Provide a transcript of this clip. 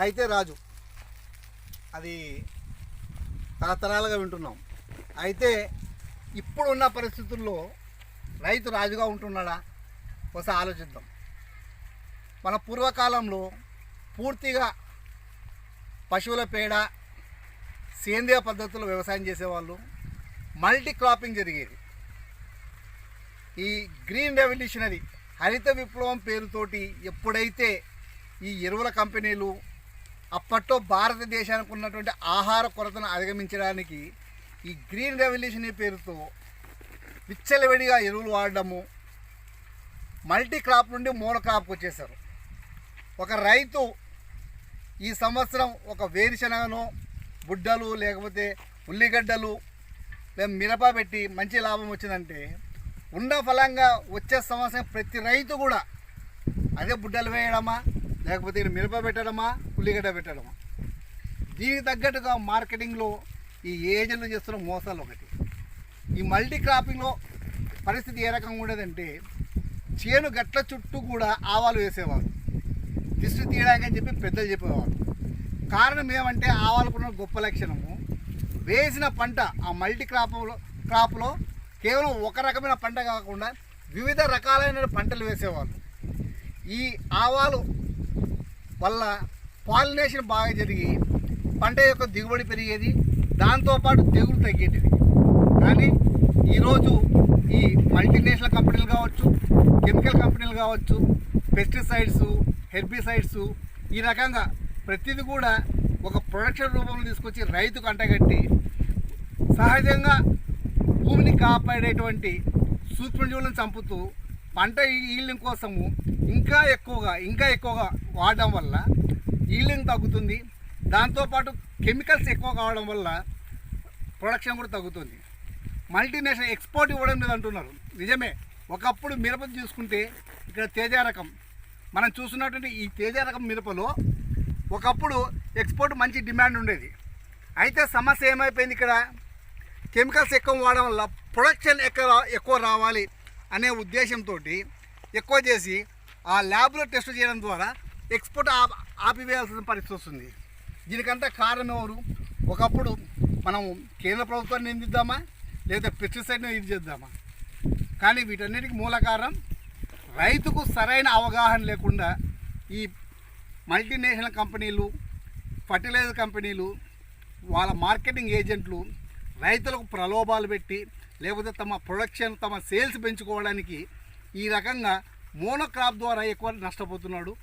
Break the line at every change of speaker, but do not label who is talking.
రైతే రాజు. అది తరతరాలుగా వింటున్నాం. అయితే ఇప్పుడున్న పరిస్థితుల్లో రైతు రాజుగా ఉంటున్నాడా? ఒకసారి ఆలోచిద్దాం. మన పూర్వకాలంలో పూర్తిగా పశువుల పేడ సేంద్రియ పద్ధతిలో వ్యవసాయం చేసేవాళ్ళు మల్టీ క్రాపింగ్ జరిగేది. ఈ గ్రీన్ రెవల్యూషనరీ హరిత విప్లవం పేరుతోటి ఎప్పుడైతే ఈ ఎరువుల కంపెనీలు అప్పట్లో భారతదేశానికి ఉన్నటువంటి ఆహార కొరతను అధిగమించడానికి ఈ గ్రీన్ రెవల్యూషన్ పేరుతో విచ్చలవిడిగా ఎరువులు వాడడము మల్టీ క్రాప్ నుండి మోనో క్రాప్కి వచ్చేసారు ఒక రైతు ఈ సంవత్సరం ఒక వేరుశనగను బుడ్డలు లేకపోతే ఉల్లిగడ్డలు లేదా మిరప పెట్టి మంచి లాభం వచ్చిందంటే ఉన్న ఫలంగా వచ్చే సంవత్సరం ప్రతి రైతు కూడా అదే బుడ్డలు వేయడమా? లేకపోతే ఇక్కడ మిరప పెట్టడమా ఉల్లిగడ్డ పెట్టడమా? దీనికి తగ్గట్టుగా మార్కెటింగ్లో ఈ ఏజెంట్లు చేస్తున్న మోసాలు ఒకటి. ఈ మల్టీ క్రాపింగ్లో పరిస్థితి ఏ రకంగా ఉండేదంటే చేను గట్ల చుట్టూ కూడా ఆవాలు వేసేవారు దిష్టి తీయడానికి అని చెప్పి పెద్దలు చెప్పేవారు కారణం ఏమంటే ఆవాలకున్న గొప్ప లక్షణము వేసిన పంట ఆ మల్టీ క్రాప్లో క్రాప్లో కేవలం ఒక రకమైన పంట కాకుండా వివిధ రకాలైన పంటలు వేసేవాళ్ళు. ఈ ఆవాలు వల్ల పాలినేషన్ బాగా జరిగి పంట యొక్క దిగుబడి పెరిగేది దాంతోపాటు తెగులు తగ్గేటిది. కానీ ఈరోజు ఈ మల్టీనేషనల్ కంపెనీలు కావచ్చు కెమికల్ కంపెనీలు కావచ్చు పెస్టిసైడ్స్ హెర్బిసైడ్స్ ఈ రకంగా ప్రతిదీ కూడా ఒక ప్రొడక్షన్ రూపంలో తీసుకొచ్చి రైతుకు అంటగట్టి సహజంగా భూమిని కాపాడేటువంటి సూక్ష్మజీవులను చంపుతూ పంట ఈల్డింగ్ కోసము ఇంకా ఎక్కువగా ఇంకా ఎక్కువగా వాడడం వల్ల ఈల్డింగ్ తగ్గుతుంది. దాంతోపాటు కెమికల్స్ ఎక్కువ కావడం వల్ల ప్రొడక్షన్ కూడా తగ్గుతుంది. మల్టీనేషనల్ ఎక్స్పోర్ట్ ఇవ్వడం లేదు అంటున్నారు నిజమే. ఒకప్పుడు మిరప చూసుకుంటే ఇక్కడ తేజ రకం. మనం చూస్తున్నటువంటి ఈ తేజ రకం మిరపలో ఒకప్పుడు ఎక్స్పోర్ట్ మంచి డిమాండ్ ఉండేది. అయితే సమస్య ఏమైపోయింది ఇక్కడ? కెమికల్స్ ఎక్కువ వాడడం వల్ల ప్రొడక్షన్ ఎక్కువ ఎక్కువ రావాలి? అనే ఉద్దేశంతో ఎక్కువ చేసి ఆ ల్యాబ్లో టెస్ట్ చేయడం ద్వారా ఎక్స్పోర్ట్ ఆప ఆపివేయాల్సిన పరిస్థితి వస్తుంది. దీనికంతా కారణం ఎవరు? ఒకప్పుడు మనం కేంద్ర ప్రభుత్వాన్ని నిందిద్దామా? లేదా పెస్టిసైడ్ని ఇది చేద్దామా కానీ వీటన్నిటికీ మూల కారణం రైతుకు సరైన అవగాహన లేకుండా ఈ మల్టీనేషనల్ కంపెనీలు ఫర్టిలైజర్ కంపెనీలు వాళ్ళ మార్కెటింగ్ ఏజెంట్లు రైతులకు ప్రలోభాలు పెట్టి లేకపోతే తమ ప్రొడక్షన్ తమ సేల్స్ పెంచుకోవడానికి ఈ రకంగా మోనోక్రాప్ ద్వారా ఎక్కువ నష్టపోతున్నాడు.